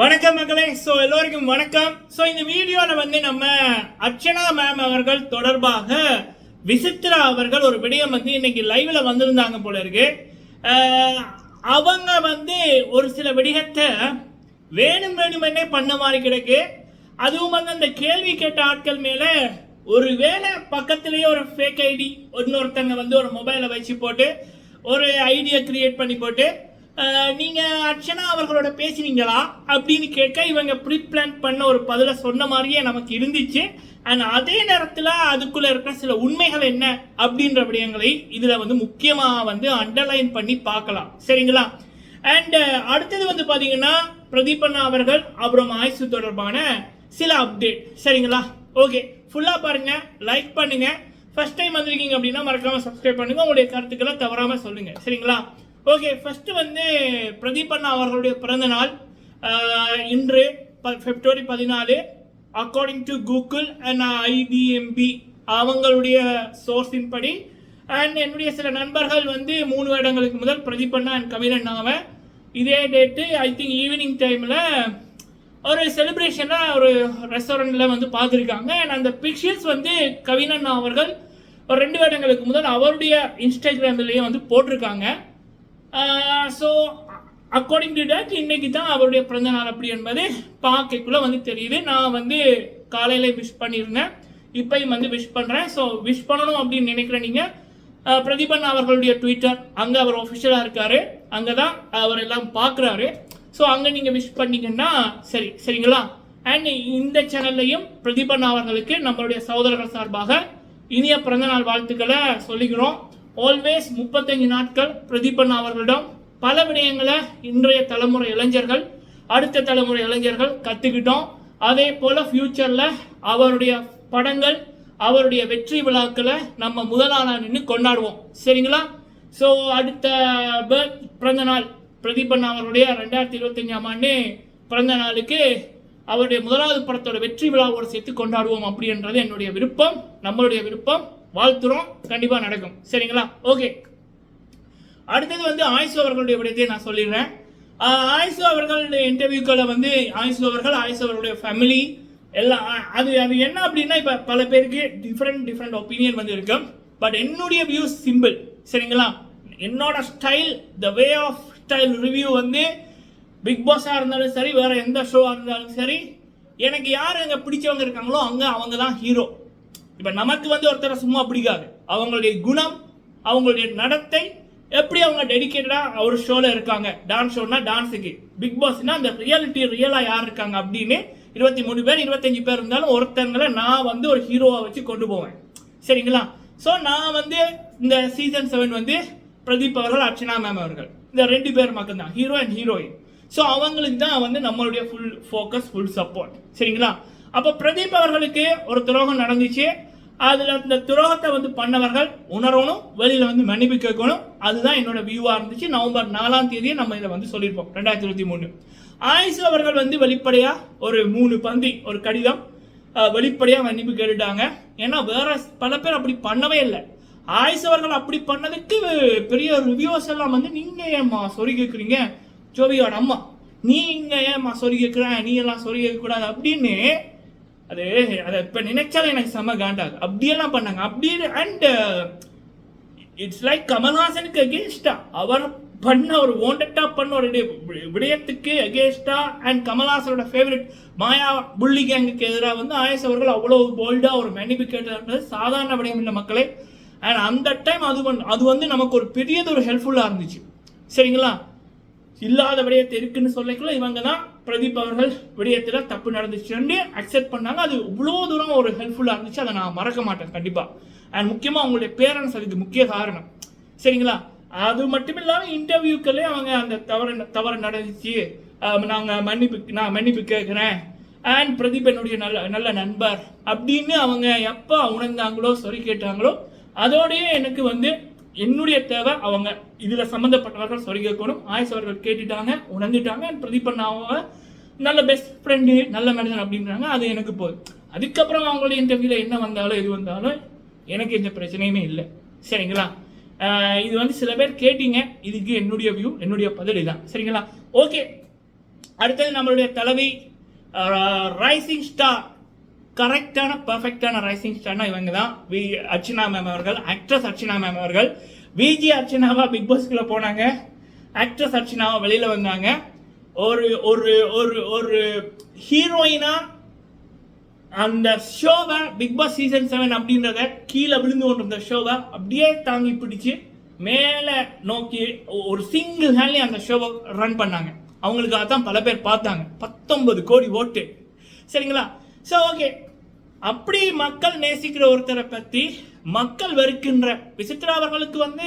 வணக்கம் மக்களே. ஸோ எல்லோருக்கும் வணக்கம். ஸோ இந்த வீடியோவில் வந்து நம்ம அர்ச்சனா மேம் அவர்கள் தொடர்பாக விசித்ரா அவர்கள் ஒரு விடயம் வந்து இன்னைக்கு லைவ்ல வந்திருந்தாங்க போல இருக்கு. அவங்க வந்து ஒரு சில விடயத்தை வேணும் வேணுமென்னே பண்ண மாதிரி கிடக்கு. அதுவும் வந்து அந்த கேள்வி கேட்ட ஆட்கள் மேலே ஒரு வேளை பக்கத்துலேயே ஒரு ஃபேக் ஐடி இன்னொருத்தங்க வந்து ஒரு மொபைலை வச்சு போட்டு ஒரு ஐடியா கிரியேட் பண்ணி போட்டு நீங்கள் அர்ச்சனா அவர்களோட பேசினீங்களா அப்படின்னு கேட்க இவங்க ப்ரீ பிளான் பண்ண ஒரு பதிலை சொன்ன மாதிரியே நமக்கு இருந்துச்சு. அண்ட் அதே நேரத்தில் அதுக்குள்ளே இருக்கிற சில உண்மைகள் என்ன அப்படின்ற விடயங்களை இதில் வந்து முக்கியமாக வந்து அண்டர்லைன் பண்ணி பார்க்கலாம். சரிங்களா? அண்டு அடுத்தது வந்து பார்த்தீங்கன்னா பிரதீபண்ணா அவர்கள் அப்புறம் ஆயுசு தொடர்பான சில அப்டேட் சரிங்களா? ஓகே ஃபுல்லாக பாருங்கள் லைக் பண்ணுங்கள் ஃபஸ்ட் டைம் வந்திருக்கீங்க அப்படின்னா மறக்காமல் சப்ஸ்கிரைப் பண்ணுங்கள் உங்களுடைய கருத்துக்களை தவறாமல் சொல்லுங்கள் சரிங்களா? ஓகே ஃபர்ஸ்ட் வந்து பிரதீப் அண்ணா அவர்களுடைய பிறந்த நாள். இன்று பிப்ரவரி பதினாலு அக்கார்டிங் டு கூகுள் அண்ட் ஐபிஎம்பி அவங்களுடைய சோர்ஸின் படி. அண்ட் என்னுடைய சில நண்பர்கள் வந்து மூணு வருடங்களுக்கு முதல் பிரதீப் அண்ணா அண்ட் கவின் அவன் இதே டேட்டு ஐ திங்க் ஈவினிங் டைமில் ஒரு செலிப்ரேஷனாக ஒரு ரெஸ்டாரண்ட்டில் வந்து பார்த்துருக்காங்க. அண்ட் அந்த பிக்சர்ஸ் வந்து கவினண்ணா அவர்கள் ஒரு ரெண்டு வருடங்களுக்கு முதல் அவருடைய இன்ஸ்டாகிராம்லேயே வந்து போட்டிருக்காங்க. ஸோ அக்கார்டிங் டு டேட் இன்னைக்கு தான் அவருடைய பிறந்த நாள் அப்படி என்பது பார்க்கக்குள்ள வந்து தெரியுது. நான் வந்து காலையில் விஷ் பண்ணியிருந்தேன். இப்பையும் வந்து விஷ் பண்ணுறேன் ஸோ விஷ் பண்ணணும் அப்படின்னு நினைக்கிற நீங்கள் பிரதீபன் அவர்களுடைய ட்விட்டர் அங்கே அவர் ஒஃபிஷியலாக இருக்காரு. அங்கே தான் அவர் எல்லாம் பார்க்குறாரு. ஸோ அங்கே நீங்கள் விஷ் பண்ணீங்கன்னா சரி சரிங்களா? அண்ட் இந்த சேனல்லையும் பிரதீபன் அவர்களுக்கு நம்மளுடைய சகோதரர்கள் சார்பாக இனிய பிறந்தநாள் வாழ்த்துக்களை சொல்லிக்கிறோம். ஆல்வேஸ் முப்பத்தஞ்சு நாட்கள் பிரதீபன் அவர்களிடம் பல விடயங்களை இன்றைய தலைமுறை இளைஞர்கள் அடுத்த தலைமுறை இளைஞர்கள் கற்றுக்கிட்டோம் அதே போல் ஃப்யூச்சரில் அவருடைய படங்கள் அவருடைய வெற்றி விழாக்களை நம்ம முதலாளாக நின்று கொண்டாடுவோம். சரிங்களா? ஸோ அடுத்த birth- பிறந்த நாள் பிரதீபன் அவருடைய ரெண்டாயிரத்தி இருபத்தஞ்சாம் ஆண்டு பிறந்த நாளுக்கு அவருடைய முதலாவது படத்தோட வெற்றி விழாவோடு சேர்த்து கொண்டாடுவோம் அப்படின்றது என்னுடைய விருப்பம் நம்மளுடைய விருப்பம். வாழ்த்துறோம். கண்டிப்பாக நடக்கும். சரிங்களா? ஓகே அடுத்தது வந்து ஆயுசு அவர்களுடைய விடயத்தை நான் சொல்லிடுறேன். ஆயுசு அவர்களுடைய இன்டர்வியூக்களை வந்து ஆயுசு அவர்கள் ஆயுசு அவர்களுடைய ஃபேமிலி எல்லாம் அது அது என்ன அப்படின்னா இப்போ பல பேருக்கு டிஃப்ரெண்ட் டிஃப்ரெண்ட் ஒப்பீனியன் வந்து இருக்கும். பட் என்னுடைய வியூஸ் சிம்பிள் சரிங்களா? என்னோட style the way of style review வந்து பிக் பாஸாக இருந்தாலும் சரி வேறு எந்த ஷோவாக இருந்தாலும் சரி எனக்கு யார் அங்கே பிடிச்சவங்க இருக்காங்களோ அங்கே அவங்க தான் ஹீரோ இப்போ நமக்கு வந்து ஒருத்தரை சும்மா பிடிக்காது. அவங்களுடைய குணம் அவங்களுடைய நடத்தை எப்படி அவங்க டெடிக்கேட்டடாக ஒரு ஷோவில் இருக்காங்க. டான்ஸ் ஷோனா டான்ஸுக்கு பிக் பாஸ்னா அந்த ரியாலிட்டி ரியலாக யார் இருக்காங்க அப்படின்னு இருபத்தி மூணு பேர் இருபத்தஞ்சு பேர் இருந்தாலும் ஒருத்தங்களை நான் வந்து ஒரு ஹீரோவை வச்சு கொண்டு போவேன். சரிங்களா? ஸோ நான் வந்து இந்த சீசன் செவன் வந்து பிரதீப் அவர்கள் அர்ச்சனா மேம் அவர்கள். இந்த ரெண்டு பேர் மட்டும்தான். ஹீரோ அண்ட் ஹீரோயின் ஸோ அவங்களுக்கு தான் வந்து நம்மளுடைய ஃபுல் ஃபோக்கஸ் ஃபுல் சப்போர்ட் சரிங்களா? அப்போ பிரதீப் அவர்களுக்கு ஒரு துரோகம் நடந்துச்சு. அதில் அந்த துரோகத்தை வந்து பண்ணவர்கள் உணரணும் வெளியில் வந்து மன்னிப்பு கேட்கணும். அதுதான் என்னோட வியூவாக இருந்துச்சு. நவம்பர் நாலாம் தேதியே நம்ம இதை வந்து சொல்லியிருப்போம். ரெண்டாயிரத்தி இருபத்தி மூணு. ஆயுஷ் அவர்கள் வந்து வெளிப்படையாக ஒரு மூணு பந்தி ஒரு கடிதம் வெளிப்படையாக மன்னிப்பு கேட்டுட்டாங்க. ஏன்னா வேற பல பேர் அப்படி பண்ணவே இல்லை. ஆயுஷ் அவர்கள் அப்படி பண்ணதுக்கு பெரிய ரிவ்யூஸ் எல்லாம் வந்து நீங்கள் ஏம்மா சொறி கேட்குறீங்க ஜோவியோட அம்மா. நீங்கள் ஏம்மா சொறி கேட்குறேன் நீ எல்லாம் சொறி கேட்கக்கூடாது. அப்படின்னு அது அதை இப்போ நினைச்சாலும் எனக்கு செம காண்டாது அப்படியெல்லாம் பண்ணாங்க. அப்படி அண்ட் இட்ஸ் லைக் கமல்ஹாசனுக்கு அகேன்ஸ்டா அவர் பண்ண ஒரு ஓண்டட்டா பண்ண ஒரு விடயத்துக்கு அகேன்ஸ்டா அண்ட் கமல்ஹாசனோட ஃபேவரட் மாயா புள்ளி கேங்குக்கு எதிராக வந்து ஆயஸ் அவர்கள் அவ்வளோ போல்டாக ஒரு மன்னிப்பு கேட்டது சாதாரண விடயம் இல்லை மக்களே. அண்ட் அந்த டைம் அது வந்து அது வந்து நமக்கு ஒரு பெரியது ஒரு ஹெல்ப்ஃபுல்லாக இருந்துச்சு. சரிங்களா? இல்லாத விடயத்தை இருக்குன்னு சொல்லிக்கலாம் இவங்க தான் பிரதீப் அவர்கள் விடயத்தில் தப்பு நடந்துச்சுன்னு அக்செப்ட் பண்ணாங்க. அது இவ்வளோ தூரம் ஒரு ஹெல்ப்ஃபுல்லாக இருந்துச்சு. அதை நான் மறக்க மாட்டேன் கண்டிப்பாக அண்ட் முக்கியமாக அவங்களுடைய பேரண்ட்ஸ் அதுக்கு முக்கிய காரணம். சரிங்களா? அது மட்டும் இல்லாமல் இன்டர்வியூக்களே அவங்க அந்த தவறு தவறு நடந்துச்சு. நாங்கள் மன்னிப்பு நான் மன்னிப்பு கேட்குறேன். அண்ட் பிரதீப் என்னுடைய நல்ல நல்ல நண்பர் அப்படின்னு அவங்க எப்போ உணர்ந்தாங்களோ சொல்லி கேட்டாங்களோ அதோடையே எனக்கு வந்து என்னுடைய தேவை அவங்க இதில் சம்மந்தப்பட்டவர்கள் சொல்லி கேட்கணும் ஆயுஷ் அவர்கள் கேட்டுட்டாங்க உணர்ந்துட்டாங்க. அண்ட் பிரதீப் நல்ல பெஸ்ட் ஃப்ரெண்டு நல்ல மனிதன் அப்படின்றாங்க. அது எனக்கு போதும் அதுக்கப்புறம் அவங்களுடைய இன்டர்வியூவில் என்ன வந்தாலும் எது வந்தாலும் எனக்கு எந்த பிரச்சனையுமே இல்லை. சரிங்களா? இது வந்து சில பேர் கேட்டீங்க. இதுக்கு என்னுடைய வியூ என்னுடைய பதில் தான் சரிங்களா? ஓகே அடுத்தது நம்மளுடைய தலைவி ரைசிங் ஸ்டார் கரெக்டான பர்ஃபெக்டான ரைசிங் ஸ்டார்னா இவங்க தான் வி அர்ச்சனா மேம் அவர்கள் ஆக்ட்ரஸ் அர்ச்சனா மேம் அவர்கள். விஜி அர்ச்சனாவா பிக் பாஸ்க்குள்ளே போனாங்க. ஆக்ட்ரஸ் அர்ச்சனாவா வெளியில் வந்தாங்க. ஒரு ஒரு ஒரு ஒரு ஹீரோயினா அந்த ஷோவை பிக் பாஸ் சீசன் செவன் அப்படின்றத கீழே விழுந்து கொண்டிருந்த ஷோவை அப்படியே தாங்கி பிடிச்சு மேலே நோக்கி ஒரு சிங்கிள் ஹேண்ட்லி அந்த ஷோவை ரன் பண்ணாங்க. அவங்களுக்கு அதான் பல பேர் பார்த்தாங்க. பத்தொன்பது கோடி ஓட்டு. சரிங்களா? ஸோ ஓகே அப்படி மக்கள் நேசிக்கிற ஒருத்தரை பற்றி மக்கள் வெறுக்கின்ற விசித்ரா அவர்களுக்கு வந்து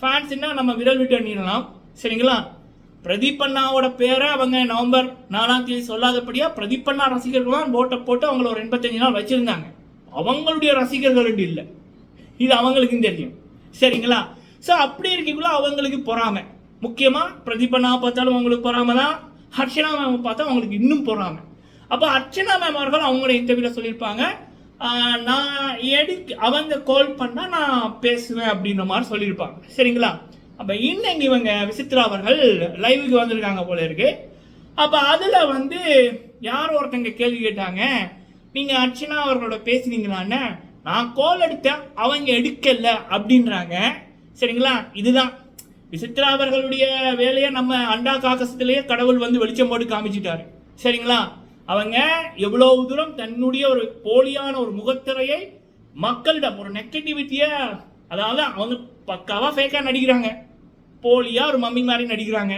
ஃபேன்ஸ்னா நம்ம விரல் விட்டு எண்ணிடலாம். சரிங்களா? பிரதீப் அண்ணாவோட பேரை அவங்க நவம்பர் நாலாம் தேதி சொல்லாதபடியா பிரதீப் அண்ணா ரசிகர்கள்லாம் போட்டை போட்டு அவங்கள ஒரு எண்பத்தஞ்சு நாள் வச்சிருந்தாங்க. அவங்களுடைய ரசிகர்கள் இல்லை. இது அவங்களுக்கும் தெரியும். சரிங்களா? ஸோ அப்படி இருக்கக்குள்ள அவங்களுக்கு பொறாமை. முக்கியமாக பிரதீப் அண்ணாவை பார்த்தாலும் அவங்களுக்கு பொறாமை தான் ஹர்ஷனா மேம் பார்த்தா அவங்களுக்கு இன்னும் பொறாமை. அப்போ அர்ச்சனா மேம் அவர்கள் அவங்களோட இன்டர்வியூவில் சொல்லியிருப்பாங்க. நான் எடுக்க அவங்க கால் பண்ணால் நான் பேசுவேன் அப்படின்ற மாதிரி சொல்லியிருப்பாங்க. சரிங்களா? அப்போ இன்னைக்கு இவங்க விசித்ரா அவர்கள் லைவுக்கு வந்திருக்காங்க போல இருக்கு. அப்போ அதில் வந்து யார் ஒருத்தங்க கேள்வி கேட்டாங்க? நீங்கள் அர்ச்சனா அவர்களோட பேசுனீங்களான்னு நான் கால் எடுத்தேன் அவங்க எடுக்கல அப்படின்றாங்க. சரிங்களா? இதுதான். விசித்ரா அவர்களுடைய வேலையை நம்ம அண்டா காக்கசத்திலேயே கடவுள் வந்து வெளிச்சம் போட்டு காமிச்சிட்டாரு. சரிங்களா? அவங்க எவ்வளவு தூரம் தன்னுடைய ஒரு போலியான ஒரு முகத்திரையை மக்களிடம் ஒரு நெகட்டிவிட்டியை அதாவது அவங்க பக்காவா ஃபேக்கா நடிக்கிறாங்க. போலியா ஒரு மம்மி மாதிரி நடிக்கிறாங்க.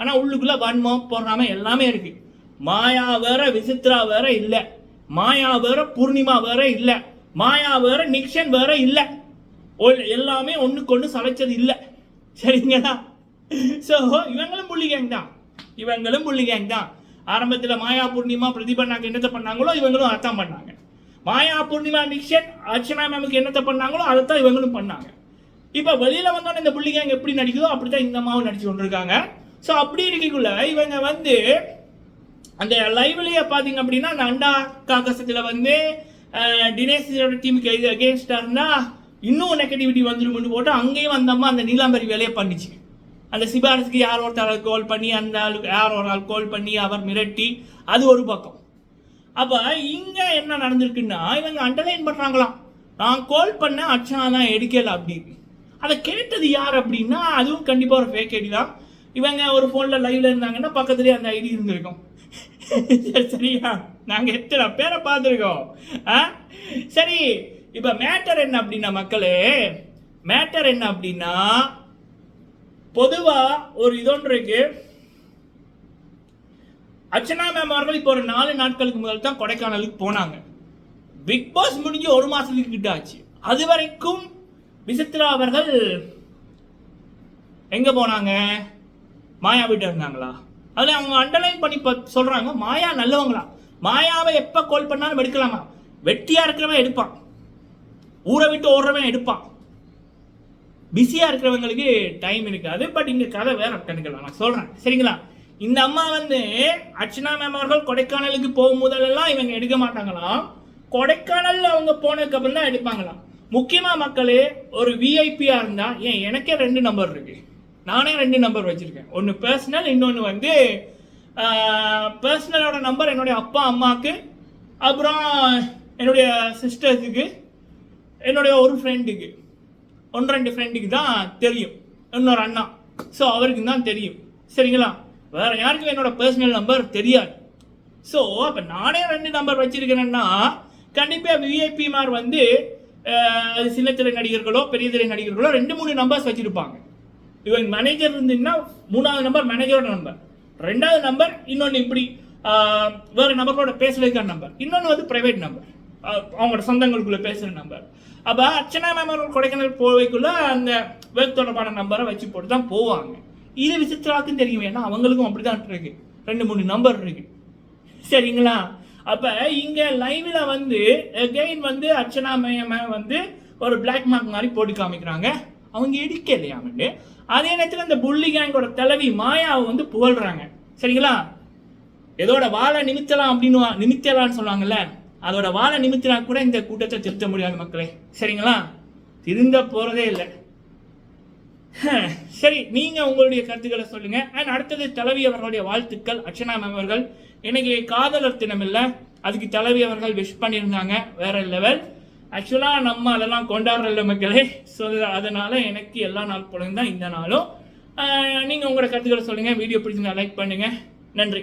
ஆனா உள்ளுக்குள்ள வன்மம் பொறாம எல்லாமே இருக்கு. மாயா வேற விசித்ரா வேற இல்ல. மாயா வேற பூர்ணிமா வேற இல்ல. மாயா வேற நிக்ஷன் வேற இல்ல. எல்லாமே ஒண்ணுக்கு ஒண்ணு சளைச்சது இல்ல. சரிங்களா? ஸோ இவங்களும் புள்ளி கேங் தான். இவங்களும் புள்ளி கேங் தான். ஆரம்பத்தில் மாயா பூர்ணிமா பிரதிபண்ணாக்கு என்னத்தை பண்ணாங்களோ இவங்களும் அதான் பண்ணாங்க. மாயா பூர்ணிமா நிக்ஷன் அர்ச்சனா மேமுக்கு என்னத்தை பண்ணாங்களோ அதை தான் இவங்களும் பண்ணாங்க. இப்போ வெளியில் வந்தோடனே இந்த புள்ளி கேங் எப்படி நடிக்குதோ அப்படித்தான் இந்த அம்மாவும் நடிச்சு கொண்டிருக்காங்க. ஸோ அப்படி இருக்கக்குள்ள இவங்க வந்து அந்த லைவ்லேயே பார்த்தீங்க அப்படின்னா அந்த அண்டா காகசத்தில் வந்து அஹ், டீமுக்கு இது அகேன்ஸ்டா இருந்தால் இன்னும் நெகட்டிவிட்டி வந்துரும்னு போட்டு அங்கேயும் அந்த அம்மா அந்த நீலாம்பரி வேலையை பண்ணிச்சு அந்த சிபாரிசுக்கு யார் ஒருத்தர் கால் பண்ணி அந்த ஆளுக்கு யார் ஒரு ஆள் கால் பண்ணி அவர் மிரட்டி அது ஒரு பக்கம். அப்போ இங்கே என்ன நடந்திருக்குன்னா இவங்க அண்டர்லைன் பண்ணுறாங்களாம் நான் கால் பண்ண அர்ச்சனா தான் எடுக்கல அப்படின்னு அதை கேட்டது யார் அப்படின்னா அதுவும் கண்டிப்பாக ஒரு ஃபேக் ஐடி தான். இவங்க ஒரு ஃபோனில் லைவில் இருந்தாங்கன்னா பக்கத்துலேயே அந்த ஐடி இருந்திருக்கும். சரி, சரியா? நாங்கள் எத்தனை பேரை பார்த்துருக்கோம்? ஆ? சரி இப்போ மேட்டர் என்ன அப்படின்னா மக்களே மேட்டர் என்ன அப்படின்னா பொதுவாக ஒரு இதொன்று இருக்கு. அர்ச்சனா மேம் அவர்கள் இப்போ ஒரு நாலு நாட்களுக்கு முதல் தான் கொடைக்கானலுக்கு போனாங்க. பிக் பாஸ் முடிஞ்சு ஒரு மாசத்துக்கு கிட்ட ஆச்சு. அது வரைக்கும் விசித்ரா அவர்கள் எங்கே போனாங்க? மாயா வீட்டு இருந்தாங்களா? அதில் அவங்க அண்டர்லைன் பண்ணி ப- சொல்றாங்க மாயா நல்லவங்களா? மாயாவை எப்போ கால் பண்ணாலும் எடுக்கலாமா? வெட்டியாக இருக்கிறவன் எடுப்பான். ஊரை விட்டு ஓடுறவன் எடுப்பான். பிஸியாக இருக்கிறவங்களுக்கு டைம் இருக்காது பட் இங்கே கதை வேற கணக்கில் நான் சொல்கிறேன் சரிங்களா? இந்த அம்மா வந்து அர்ச்சனா மேம் அவர்கள் கொடைக்கானலுக்கு போகும்போதெல்லாம் இவங்க எடுக்க மாட்டாங்களாம். கொடைக்கானலில் அவங்க போனதுக்கு அப்புறம் தான் எடுப்பாங்களாம். முக்கியமாக மக்களே ஒரு விஐபியாக இருந்தால் ஏன் எனக்கே ரெண்டு நம்பர் இருக்கு. நானே ரெண்டு நம்பர் வச்சுருக்கேன். ஒன்று பர்சனல் இன்னொன்று வந்து பர்சனலோட நம்பர் என்னுடைய அப்பா அம்மாவுக்கு அப்புறம் என்னுடைய சிஸ்டர்ஸுக்கு என்னுடைய ஒரு ஃப்ரெண்டுக்கு ஒன்று ரெண்டு ஃப்ரெண்டுக்கு தான் தெரியும். இன்னொரு அண்ணா. ஸோ அவருக்கு தான் தெரியும். சரிங்களா? வேறு யாருக்கும் என்னோட பர்சனல் நம்பர் தெரியாது. ஸோ அப்போ நானே ரெண்டு நம்பர் வச்சுருக்கிறேன்னா கண்டிப்பாக விஐபி மார் வந்து அஹ், அது சின்ன திரை நடிகர்களோ பெரிய திரை நடிகர்களோ ரெண்டு மூணு நம்பர்ஸ் வச்சுருப்பாங்க. இவங்க மேனேஜர் இருந்தீங்கன்னா மூணாவது நம்பர் மேனேஜரோட நம்பர் ரெண்டாவது நம்பர் இன்னொன்று இப்படி வேறு நம்பரோட நபர்களோட பேசுறதுக்கான நம்பர் இன்னொன்று வந்து ப்ரைவேட் நம்பர் அவங்களோட சொந்தங்களுக்குள்ள பேசுகிற நம்பர் அப்போ அர்ச்சனா மேம் அவர்கள் கொடைக்கானல் போவைக்குள்ளே அந்த வேல் தொடர்பான நம்பரை வச்சு போட்டு தான் போவாங்க. இது விசித்திராக்கும் தெரியும்? ஏன்னா அவங்களுக்கும் அப்படிதான் இருக்கு. ரெண்டு மூணு நம்பர் இருக்கு. சரிங்களா? அப்போ இங்கே லைவில் வந்து கெயின் வந்து அர்ச்சனா மேம் வந்து ஒரு பிளாக் மார்க் மாதிரி போட்டு காமிக்கிறாங்க. அவங்க இடிக்கலையாமட்டு அதே நேரத்தில் இந்த புள்ளி கேங்கோட தலைவி மாயாவை வந்து புகழ்கிறாங்க சரிங்களா? எதோட வாழை நிமித்தலாம் அப்படின்னு வா- சொல்லுவாங்கல்ல? அதோட வாழை நிமித்தினா கூட இந்த கூட்டத்தை திருத்த முடியாது மக்களே. சரிங்களா? திருந்த போகிறதே இல்லை. சரி நீங்கள் உங்களுடைய கருத்துக்களை சொல்லுங்கள் அண்ட் அடுத்தது தலைவி அவர்களுடைய வாழ்த்துக்கள். அர்ச்சனா மேம் அவர்கள் இன்னைக்கு காதலர் தினம் இல்லை. அதுக்கு தலைவி அவர்கள் விஷ் பண்ணியிருந்தாங்க. வேற லெவல் ஆக்சுவலாக நம்ம அதெல்லாம் கொண்டாடுறல மக்களே. ஸோ அதனால் எனக்கு எல்லா நாள் போலயும் தான் இந்த நாளும். நீங்கள் உங்களோட கருத்துக்களை சொல்லுங்கள் வீடியோ பிடிச்சிருந்தா லைக் பண்ணுங்கள் நன்றி.